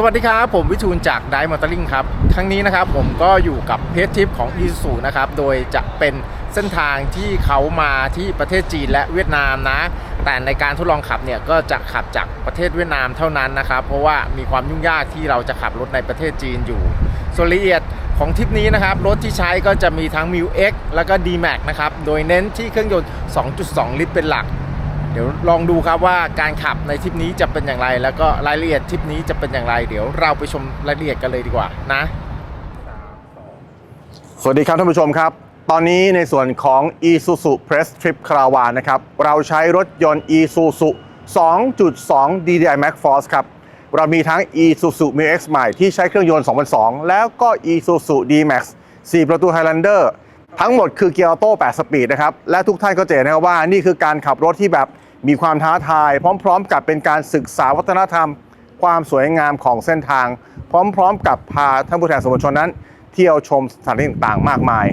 สวัสดีครับ ผมวิทูลจากไดมอเตอร์ลิงครับ ครั้งนี้นะครับผมก็อยู่กับเพจทิปของอีซูนะครับ โดยจะเป็นเส้นทางที่เขามาที่ประเทศจีนและเวียดนามนะ แต่ในการทดลองขับเนี่ยก็จะขับจากประเทศเวียดนามเท่านั้นนะครับ เพราะว่ามีความยุ่งยากที่เราจะขับรถในประเทศจีนอยู่ ส่วนละเอียดของทริปนี้นะครับ รถที่ใช้ก็จะมีทั้ง m ิว X แล้วก็ D-Max นะครับ โดยเน้นที่เครื่องยนต์ 2.2 ลิตรเป็นหลัก เดี๋ยวลองดูครับว่าการขับในทริปนี้จะเป็นอย่างไร แล้วก็รายละเอียดทริปนี้จะเป็นอย่างไร เดี๋ยวเราไปชมรายละเอียดกันเลยดีกว่านะสวัสดีครับท่านผู้ชมครับ ตอนนี้ในส่วนของ Isuzu Press Trip Caravan นะครับเราใช้รถยนต์ Isuzu 2.2 DDI Max Force ครับเรามีทั้ง Isuzu m x ใหม่ที่ใช้เครื่องยนต์ 2002 แล้วก็ Isuzu D-Max 4 ประตู Highlander ทั้งหมดคือเกียร์ออโต้8สปีดนะครับ และทุกท่านก็จะเห็นนะครับว่านี่คือการขับรถที่แบบมีความท้าทาย พร้อม ๆ กับเป็นการศึกษาวัฒนธรรม ความสวยงามของเส้นทาง พร้อม ๆ กับพาท่านผู้แทนสื่อมวลชนนั้น เที่ยวชมสถานที่ต่างๆ มากมาย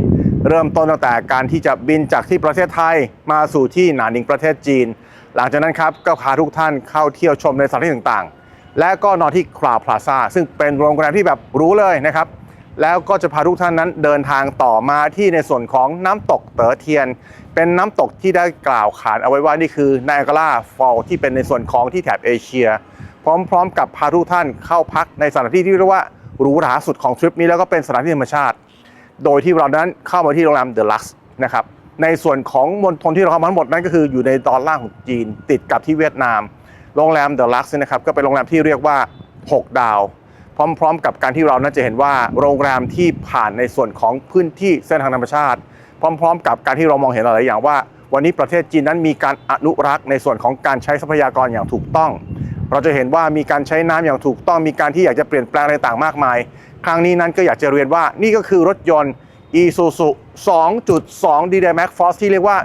เริ่มต้นตั้งแต่การที่จะบินจากที่ประเทศไทยมาสู่ที่หนานนิงประเทศจีน หลังจากนั้นครับก็พาทุกท่านเข้าเที่ยวชมในสถานที่ต่างๆ และก็นอนที่คลาวพลาซาซึ่งเป็นโรงแรมที่แบบรู้เลยนะครับ แล้วก็จะพาทุกท่านนั้นเดินทางต่อมาที่ในส่วนของน้ำตกเต๋อเทียน เป็นน้ำตกที่ได้กล่าวขานเอาไว้ว่านี่คือ Niagara Fall ที่เป็นในส่วนของที่แถบเอเชีย พร้อมๆ กับพาทุกท่านเข้าพักในสถานที่ที่เรียกว่าหรูหราสุดของทริปนี้แล้วก็เป็นสถานที่ธรรมชาติ โดยที่เรานั้นเข้ามาที่โรงแรมเดอะลักซ์นะครับในส่วนของมณฑลที่เราเข้ามาทั้งหมดนั้นก็คืออยู่ในตอนล่างของจีนติดกับที่เวียดนาม โรงแรมเดอะลักซ์นะครับก็เป็นโรงแรมที่เรียกว่า 6 ดาว พร้อม ๆ กับการที่เรานั้นจะเห็นว่าโรงแรมที่ผ่านในส่วนของพื้นที่เส้นทางธรรมชาติ พร้อม ๆ กับการที่เรามองเห็นหลายๆอย่างว่า วันนี้ประเทศจีนนั้นมีการอนุรักษ์ในส่วนของการใช้ทรัพยากรอย่างถูกต้อง เราจะเห็นว่ามีการใช้น้ำอย่างถูกต้อง มีการที่อยากจะเปลี่ยนแปลงอะไรต่างมากมาย ครั้งนี้นั้นก็อยากจะเรียนว่านี่ก็คือรถยนต์ Isuzu 2.2 D-Max Max Force ที่เรียกว่า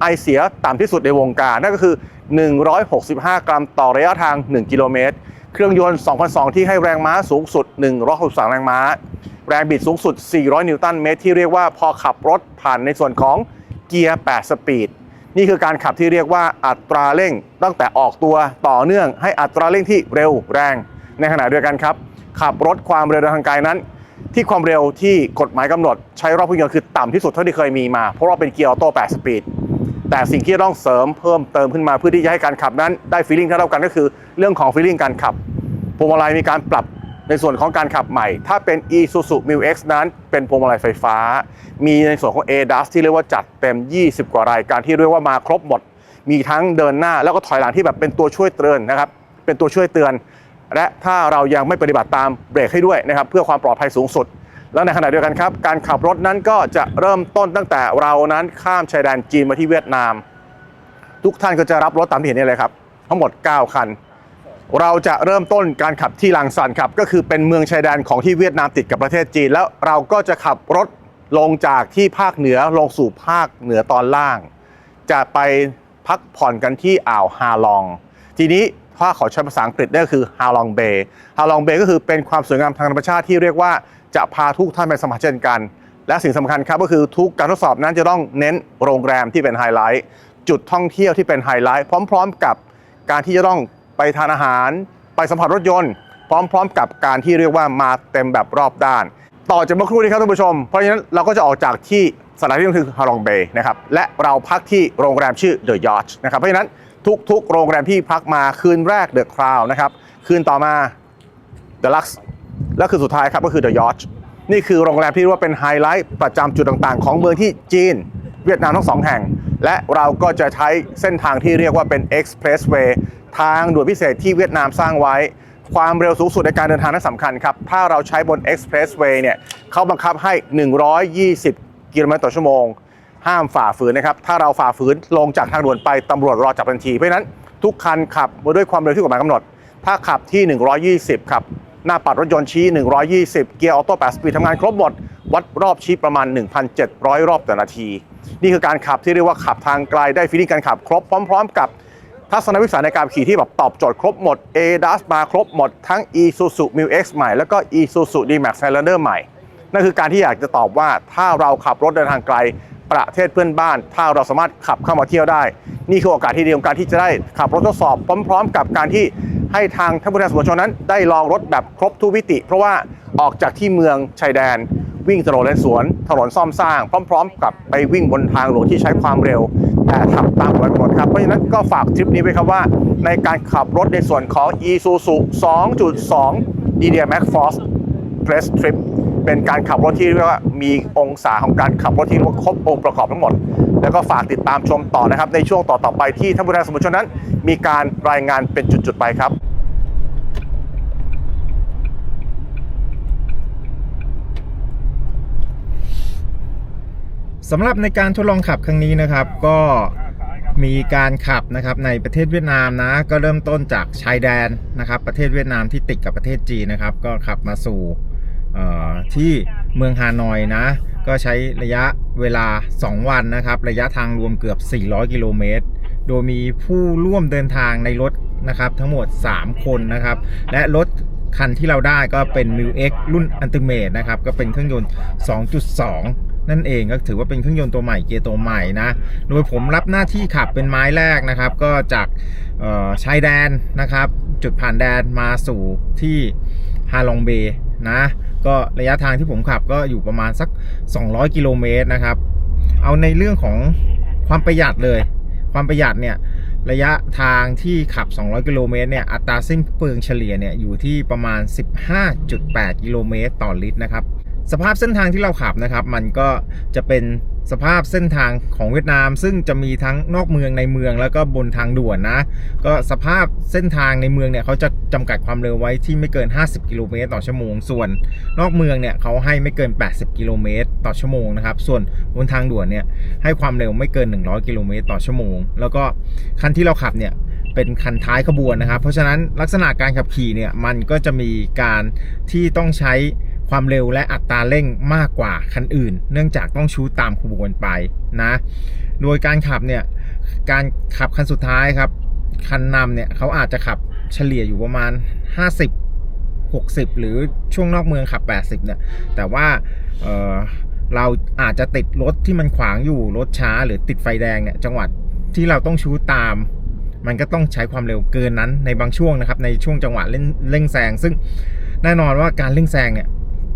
ไอเสียต่ำที่สุดในวงการนั่นก็คือ 165 กรัมต่อระยะทาง 1 กิโลเมตร เครื่องยนต์ 2002 ที่ให้แรงม้าสูงสุด 163 แรงม้า แรงบิดสูงสุด 400 นิวตันเมตรที่เรียกว่าพอขับรถผ่านในส่วนของเกียร์ 8 สปีด นี่คือการขับที่เรียกว่าอัตราเร่ง ตั้งแต่ออกตัวต่อเนื่องให้อัตราเร่งที่เร็วแรง ในขณะเดียวกันครับ ขับรถความเร็วทางไกลนั้น ที่ความเร็วที่กฎหมายกำหนด ใช้รอบเครื่องยนต์คือต่ำที่สุดเท่าที่เคยมีมา เพราะว่าเป็นเกียร์ออโต้8สปีดแต่สิ่งที่ต้องเสริมเพิ่มเติมขึ้นมาเพื่อที่จะให้การขับนั้นได้ฟีลลิ่งเท่ากันก็คือ เรื่องของฟีลลิ่งการขับพวงมาลัยมีการปรับในส่วนของการขับใหม่ ถ้าเป็น Isuzu m u X นั้นเป็นพวงมาลัยไฟฟ้า มีในส่วนของ ADAS ที่เรียกว่าจัดเต็ม 20 กว่ารายการที่เรียกว่ามาครบหมด มีทั้งเดินหน้าแล้วก็ถอยหลังที่แบบเป็นตัวช่วยเตือนนะครับเป็นตัวช่วยเตือน และถ้าเรายังไม่ปฏิบัติตามเบรกให้ด้วยนะครับเพื่อความปลอดภัยสูงสุด แล้วในขณะเดียวกันครับ การขับรถนั้นก็จะเริ่มต้นตั้งแต่เรานั้นข้ามชายแดนจีนมาที่เวียดนาม ทุกท่านก็จะรับรถตามที่เห็นนี่เลยครับทั้งหมด 9 คัน เราจะเริ่มต้นการขับที่ลังซันครับก็คือเป็นเมืองชายแดนของที่เวียดนามติดกับประเทศจีน แล้วเราก็จะขับรถลงจากที่ภาคเหนือลงสู่ภาคเหนือตอนล่าง จะไปพักผ่อนกันที่อ่าวฮาลอง ทีนี้ถ้าขอใช้ภาษาอังกฤษได้ก็คือฮาลองเบย์ฮาลองเบย์ก็คือเป็นความสวยงามทางธรรมชาติที่เรียกว่าจะพาทุกท่านไปสัมผัสเช่นกัน และสิ่งสำคัญครับก็คือทุกการทดสอบนั้นจะต้องเน้นโรงแรมที่เป็นไฮไลท์จุดท่องเที่ยวที่เป็นไฮไลท์พร้อม ๆ กับการที่จะต้อง ไปทานอาหาร ไปสัมผัสรถยนต์ พร้อมๆ กับการที่เรียกว่ามาเต็มแบบรอบด้าน ต่อจากเมื่อครู่นี้ครับท่านผู้ชม เพราะฉะนั้นเราก็จะออกจากที่สถานที่นั่นคือฮาลองเบย์นะครับและเราพักที่โรงแรมชื่อเดอะยอชนะครับเพราะฉะนั้นทุกๆ โรงแรมที่พักมาคืนแรกเดอะคราวนะครับคืนต่อมาเดอะลักซ์และคือสุดท้ายครับก็คือ The Yacht นี่คือโรงแรมที่เรียกว่าเป็นไฮไลท์ประจำจุดต่างๆ ของเมืองที่จีน เวียดนามทั้งสองแห่ง และเราก็จะใช้เส้นทางที่เรียกว่าเป็น Expressway ทางด่วนพิเศษที่เวียดนามสร้างไว้ ความเร็วสูงสุดในการเดินทางนั้นสำคัญครับ ถ้าเราใช้บน Expressway เนี่ยเขาบังคับให้ 120 กิโลเมตรต่อชั่วโมง ห้ามฝ่าฝืนนะครับ ถ้าเราฝ่าฝืนลงจากทางด่วนไปตำรวจรอจับทันที เพราะนั้นทุกคันขับมาด้วยความเร็วที่กฎหมายกำหนด ถ้าขับที่ 120ครับหน้าปัดรถยนต์ชี้ 120 เกียร์ออโต้8สปีดทำงานครบหมด วัดรอบชี้ประมาณ 1,700 รอบต่อนาที นี่คือการขับที่เรียกว่าขับทางไกลได้ฟีลิ่งการขับครบพร้อม ๆ กับ ทัศนวิสัยในการขี่ที่แบบตอบโจทย์ครบหมด ADAS มาครบหมดทั้ง Isuzu m u X ใหม่ แล้วก็ Isuzu D-Max Highlander ใหม่ นั่นคือการที่อยากจะตอบว่าถ้าเราขับรถเดินทางไกลประเทศเพื่อนบ้าน ถ้าเราสามารถขับเข้ามาเที่ยวได้ นี่คือโอกาสที่ดีของการที่จะได้ขับรถทดสอบพร้อม ๆ กับการที่ให้ทางท่านผู้แทนสื่อมวลชนนั้น ได้ลองรถแบบครบทุกมิติ เพราะว่าออกจากที่เมืองชายแดน วิ่งถนนเลนสวน ถนนซ่อมสร้าง พร้อม ๆ กับไปวิ่งบนทางหลวงที่ใช้ความเร็ว แต่ทำตามกฎหมายกำหนดครับเพราะฉะนั้นก็ฝากทริปนี้ไว้ครับว่า ในการขับรถในส่วนของ Isuzu 2.2 d d m a x Force Press Trip เป็นการขับรถที่เรียกว่ามีองศาของการขับรถที่เรียกว่าครบองค์ประกอบทั้งหมด แล้วก็ฝากติดตามชมต่อนะครับ ในช่วงต่อๆไปที่ท่านผู้แทนสมุชนนั้น มีการรายงานเป็นจุดๆไปครับ สำหรับในการทดลองขับครั้งนี้นะครับ ก็มีการขับนะครับในประเทศเวียดนามนะ ก็เริ่มต้นจากชายแดนนะครับ ประเทศเวียดนามที่ติดกับประเทศจีนนะครับ ก็ขับมาสู่ที่เมืองฮานอยนะ ก็ใช้ระยะเวลา 2 วันนะครับ ระยะทางรวมเกือบ 400 กิโลเมตร โดยมีผู้ร่วมเดินทางในรถนะครับทั้งหมด 3 คนนะครับ และรถคันที่เราได้ก็เป็น m ิ w X รุ่น Ultimate นะครับ ก็เป็นเครื่องยนต์ 2.2 นั่นเองก็ถือว่าเป็นเครื่องยนต์ตัวใหม่เกียร์ตัวใหม่นะโดยผมรับหน้าที่ขับเป็นไม้แรกนะครับ ก็จากชายแดนนะครับ จุดผ่านแดนมาสู่ที่ฮาลองเบย์นะก็ระยะทางที่ผมขับก็อยู่ประมาณสัก 200 กิโลเมตรนะครับ เอาในเรื่องของความประหยัดเลย ความประหยัดเนี่ยระยะทางที่ขับ 200 กิโลเมตรเนี่ย อัตราสิ้นเปลืองเฉลี่ยเนี่ย อยู่ที่ประมาณ 15.8 กิโลเมตรต่อลิตรนะครับ สภาพเส้นทางที่เราขับนะครับ มันก็จะเป็นสภาพเส้นทางของเวียดนาม ซึ่งจะมีทั้งนอกเมืองในเมืองแล้วก็บนทางด่วนนะ ก็สภาพเส้นทางในเมืองเนี่ยเขาจะจำกัดความเร็วไว้ที่ไม่เกิน 50 กิโลเมตรต่อชั่วโมง ส่วนนอกเมืองเนี่ยเขาให้ไม่เกิน 80 กิโลเมตรต่อชั่วโมงนะครับ ส่วนบนทางด่วนเนี่ยให้ความเร็วไม่เกิน 100 กิโลเมตรต่อชั่วโมง แล้วก็คันที่เราขับเนี่ยเป็นคันท้ายขบวนนะครับ เพราะฉะนั้นลักษณะการขับขี่เนี่ยมันก็จะมีการที่ต้องใช้ ความเร็วและอัตราเร่งมากกว่าคันอื่น เนื่องจากต้องชูตามขบวนไปนะ โดยการขับเนี่ย การขับคันสุดท้ายครับ คันนำเนี่ยเขาอาจจะขับเฉลี่ยอยู่ประมาณ 50 60 หรือช่วงนอกเมืองขับ 80 เนี่ย แต่ว่าเเราอาจจะติดรถที่มันขวางอยู่รถช้าหรือติดไฟแดงเนี่ยจังหวัดที่เราต้องชูตามมันก็ต้องใช้ความเร็วเกินนั้นในบางช่วงนะครับในช่วงจังหวะเร่งเร่งแซงซึ่งแน่นอนว่าการเร่งแซงเนี่ย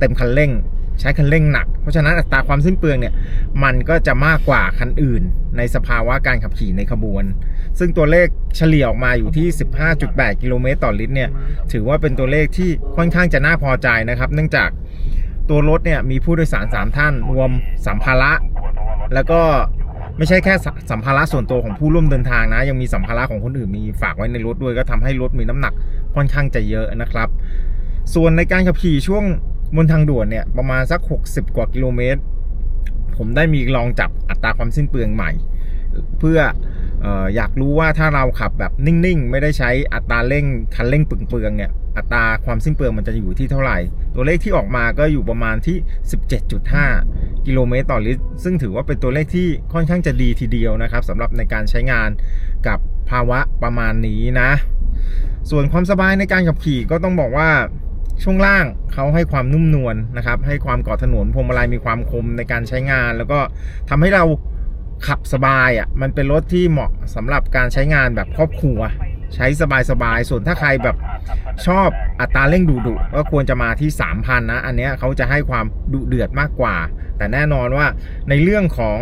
เต็มคันเร่ง ใช้คันเร่งหนัก เพราะฉะนั้นอัตราความสิ้นเปลืองเนี่ยมันก็จะมากกว่าคันอื่น ในสภาวะการขับขี่ในขบวน ซึ่งตัวเลขเฉลี่ยออกมาอยู่ที่ 15.8 กิโลเมตรต่อลิตรเนี่ยถือว่าเป็นตัวเลขที่ค่อนข้างจะน่าพอใจนะครับ เนื่องจากตัวรถเนี่ยมีผู้โดยสาร 3 ท่านรวมสัมภาระ แล้วก็ไม่ใช่แค่สสัมภาระส่วนตัวของผู้ร่วมเดินทางนะ ยังมีสัมภาระของคนอื่นมีฝากไว้ในรถด้วยก็ทำให้รถมีน้ำหนักค่อนข้างจะเยอะนะครับ ส่วนในการขับขี่ช่วง บนทางด่วนเนี่ยประมาณสัก 60 กว่ากิโลเมตร ผมได้มีลองจับอัตราความสิ้นเปลืองใหม่ เพื่ออออยากรู้ว่าถ้าเราขับแบบนิ่งๆ ไม่ได้ใช้อัตราเร่งคันเร่งปึงๆเนี่ยอัตราความสิ้นเปลืองมันจะอยู่ที่เท่าไหร่ ตัวเลขที่ออกมาก็อยู่ประมาณที่ 17.5 กิโลเมตรต่อลิตร ซึ่งถือว่าเป็นตัวเลขที่ค่อนข้างจะดีทีเดียวนะครับสำหรับในการใช้งานกับภาวะประมาณนี้นะ ส่วนความสบายในการขับขี่ก็ต้องบอกว่า ช่วงล่างเขาให้ความนุ่มนวลนะครับ ให้ความเกาะถนนพวงมาลัยมีความคมในการใช้งาน แล้วก็ทำให้เราขับสบายอะมันเป็นรถที่เหมาะสำหรับการใช้งานแบบครอบครัว ใช้สบายๆส่วนถ้าใครแบบชอบอัตราเร่งดุดุๆก็ควรจะมาที่ 3,000 นะ อันนี้เขาจะให้ความดุเดือดมากกว่า แต่แน่นอนว่าในเรื่องของ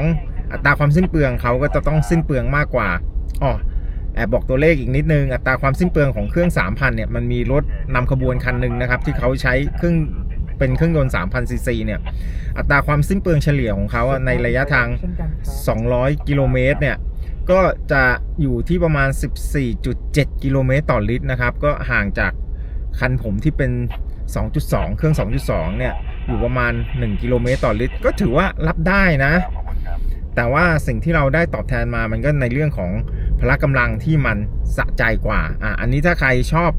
อัตราความสิ้นเปลืองเขาก็จะต้องสิ้นเปลืองมากกว่าอ๋อ แอบบอกตัวเลขอีกนิดนึง อัตราความสิ้นเปลืองของเครื่อง 3,000 เนี่ย มันมีรถนำขบวนคันหนึ่งนะครับ ที่เขาใช้เครื่องเป็นเครื่องยนต์ 3,000 ซีซี เนี่ย อัตราความสิ้นเปลืองเฉลี่ยของเขาในระยะทาง 200 กิโลเมตร เนี่ย ก็จะอยู่ที่ประมาณ 14.7 กิโลเมตรต่อลิตรนะครับ ก็ห่างจากคันผมที่เป็น 2.2 เครื่อง 2.2 เนี่ย อยู่ประมาณ 1 กิโลเมตรต่อลิตร ก็ถือว่ารับได้นะ แต่ว่าสิ่งที่เราได้ตอบแทนมา มันก็ในเรื่องของ พละกำลังที่มันสะใจกว่าอะอันนี้ถ้าใครชอบ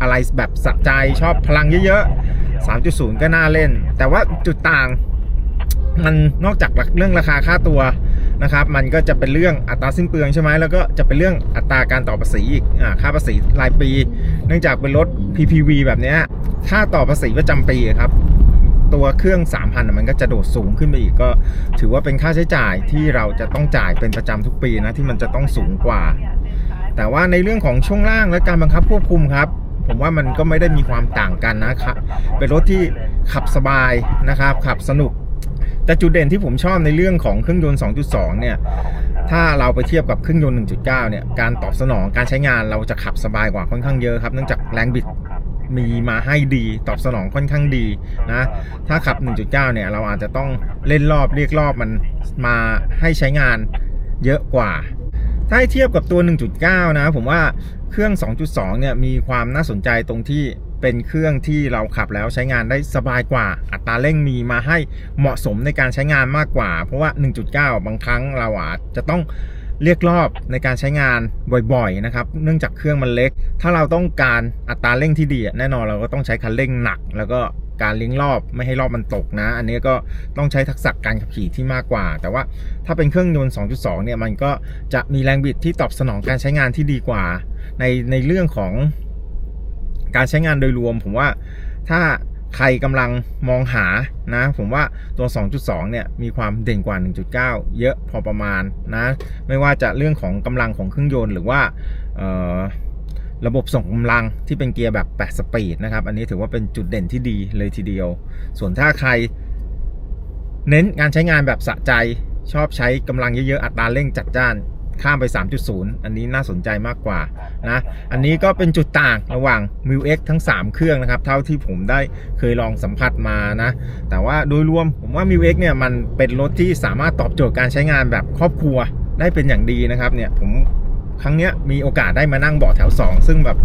อะไรแบบสะใจชอบพลังเยอะๆ 3.0 ก็น่าเล่น แต่ว่าจุดต่างมันนอกจากเรื่องราคาค่าตัวนะครับ มันก็จะเป็นเรื่องอัตราสิ้นเปลืองใช่ไหมแล้วก็จะเป็นเรื่องอัตราการต่อภาษีอีกอ่าค่าภาษีรายปี เนื่องจากเป็นรถ PPV แบบเนี้ยค่าต่อภาษีประจำปีครับ ตัวเครื่อง 3,000น่ะมันก็จะโดดสูงขึ้นไปอีกก็ ถือว่าเป็นค่าใช้จ่ายที่เราจะต้องจ่ายเป็นประจำทุกปีนะที่มันจะต้องสูงกว่า แต่ว่าในเรื่องของช่วงล่างและการบังคับควบคุมครับผมว่ามันก็ไม่ได้มีความต่างกันนะครับเป็นรถที่ขับสบายนะครับ ขับสนุก แต่จุดเด่นที่ผมชอบในเรื่องของเครื่องยนต์ 2.2 เนี่ย ถ้าเราไปเทียบกับเครื่องยนต์ 1.9 เนี่ย การตอบสนองการใช้งานเราจะขับสบายกว่าค่อนข้างเยอะครับ เนื่องจากแรงบิด มีมาให้ดีตอบสนองค่อนข้างดีนะถ้าขับ 1.9 เนี่ยเราอาจจะต้องเล่นรอบเรียกรอบมันมาให้ใช้งานเยอะกว่า ถ้าเทียบกับตัว 1.9 นะผมว่าเครื่อง 2.2 เนี่ยมีความน่าสนใจตรงที่เป็นเครื่องที่เราขับแล้วใช้งานได้สบายกว่า อัตราเร่งมีมาให้เหมาะสมในการใช้งานมากกว่า เพราะว่า 1.9 บางครั้งเราอาจจะต้อง เรียกรอบในการใช้งานบ่อยๆนะครับเนื่องจากเครื่องมันเล็ก ถ้าเราต้องการอัตราเร่งที่ดีแน่นอนเราก็ต้องใช้คันเร่งหนัก แล้วก็การเลี้ยงรอบไม่ให้รอบมันตกนะ อันนี้ก็ต้องใช้ทักษะการขับขี่ที่มากกว่า แต่ว่าถ้าเป็นเครื่องยนต์ 2.2 เนี่ยมันก็จะมีแรงบิดที่ตอบสนองการใช้งานที่ดีกว่า ในในเรื่องของการใช้งานโดยรวม ผมว่าถ้า ใครกำลังมองหานะ ผมว่าตัว 2.2 เนี่ยมีความเด่นกว่า 1.9 เยอะพอประมาณนะ ไม่ว่าจะเรื่องของกำลังของเครื่องยนต์หรือว่าระบบส่งกำลังที่เป็นเกียร์แบบ 8 สปีดนะครับ อันนี้ถือว่าเป็นจุดเด่นที่ดีเลยทีเดียว ส่วนถ้าใคร เน้นงานใช้งานแบบสะใจชอบใช้กำลังเยอะๆ อัตราเร่งจัดจ้าน ข้ามไป 3.0 อันนี้น่าสนใจมากกว่านะอันนี้ก็เป็นจุดต่างระหว่าง m i l X ทั้ง 3 เครื่องนะครับ เท่าที่ผมได้เคยลองสัมผัสมานะแต่ว่าโดยรวมผมว่า m i l X เนี่ยมันเป็นรถที่สามารถตอบโจทย์การใช้งานแบบครอบครัวได้เป็นอย่างดีนะครับเนี่ยผมครั้งเนี้ยมีโอกาสได้มานั่งเบาะแถว 2 ซึ่งแบบ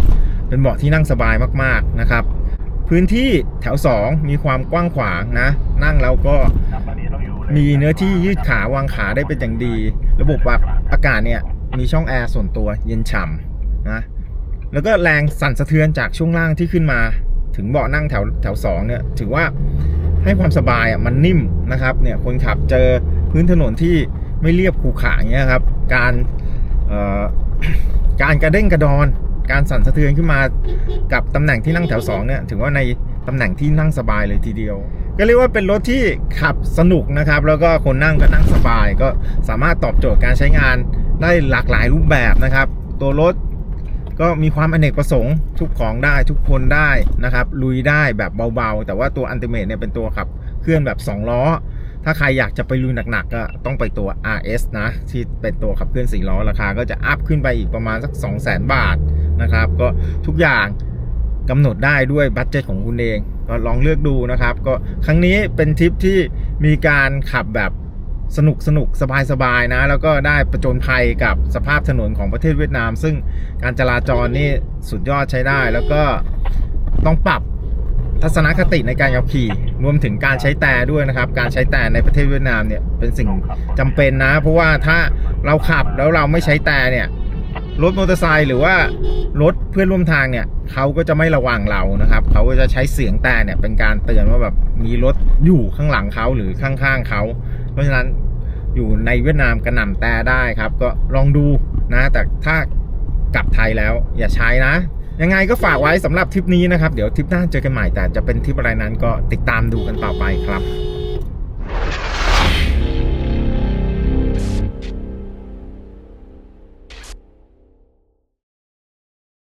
เป็นเบาะที่นั่งสบายมากๆนะครับ พื้นที่แถว 2 มีความกว้างขวางนะ นั่งแล้วก็ มีเนื้อที่ยืดขาวางขาได้เป็นอย่างดี ระบบปรับอากาศเนี่ยมีช่องแอร์ส่วนตัวเย็นฉ่ำนะแล้วก็แรงสั่นสะเทือนจากช่วงล่างที่ขึ้นมา ถึงเบาะนั่งแถวแถวสองเนี่ยถือว่าให้ความสบายอะมันนิ่มนะครับเนี่ยคนขับเจอพื้นถนนที่ไม่เรียบขูขาอย่างเงี้ยครับการเอ่อการกระเด้งกระดอนการสั่นสะเทือนขึ้นมากับตำแหน่งที่นั่งแถว2เนี่ยถือว่าในตำแหน่งที่นั่งสบายเลยทีเดียว ก็เรียกว่าเป็นรถที่ขับสนุกนะครับ แล้วก็คนนั่งก็นั่งสบาย ก็สามารถตอบโจทย์การใช้งานได้หลากหลายรูปแบบนะครับ ตัวรถก็มีความอเนกประสงค์ทุกของได้ทุกคนได้นะครับ ลุยได้แบบเบาๆ แต่ว่าตัวอันติเมทเนี่ยเป็นตัวขับเคลื่อนแบบ 2 ล้อ ถ้าใครอยากจะไปลุยหนักๆ ก็ต้องไปตัว RS นะ ที่เป็นตัวขับเคลื่อน4ล้อราคาก็จะอัพขึ้นไปอีกประมาณสัก 2 0 0 0 0 0 บาทนะครับ ก็ทุกอย่างกำหนดได้ด้วยบัตเจ็ตของคุณเอง ก็ลองเลือกดูนะครับ ก็ครั้งนี้เป็นทริปที่มีการขับแบบสนุกสนุกสบายสบายๆนะ แล้วก็ได้ประจนภัยกับสภาพถนนของประเทศเวียดนาม ซึ่งการจราจรนี่สุดยอดใช้ได้ แล้วก็ต้องปรับทัศนคติในการขับขี่รวมถึงการใช้แต่ด้วยนะครับ การใช้แต่ในประเทศเวียดนามเนี่ยเป็นสิ่งจำเป็นนะ เพราะว่าถ้าเราขับแล้วเราไม่ใช้แต่เนี่ย รถมอเตอร์ไซค์หรือว่ารถเพื่อนร่วมทางเนี่ยเขาก็จะไม่ระวังเรานะครับเขาก็จะใช้เสียงแต่เนี่ยเป็นการเตือนว่าแบบมีรถอยู่ข้างหลังเขาหรือข้างๆเขาเพราะฉะนั้นอยู่ในเวียดนามกระหน่ำแต่ได้ครับ ก็ลองดูนะแต่ถ้ากลับไทยแล้วอย่าใช้นะ ยังไงก็ฝากไว้สำหรับทริปนี้นะครับ เดี๋ยวทริปหน้าเจอกันใหม่แต่จะเป็นทริปอะไรนั้นก็ติดตามดูกันต่อไปครับ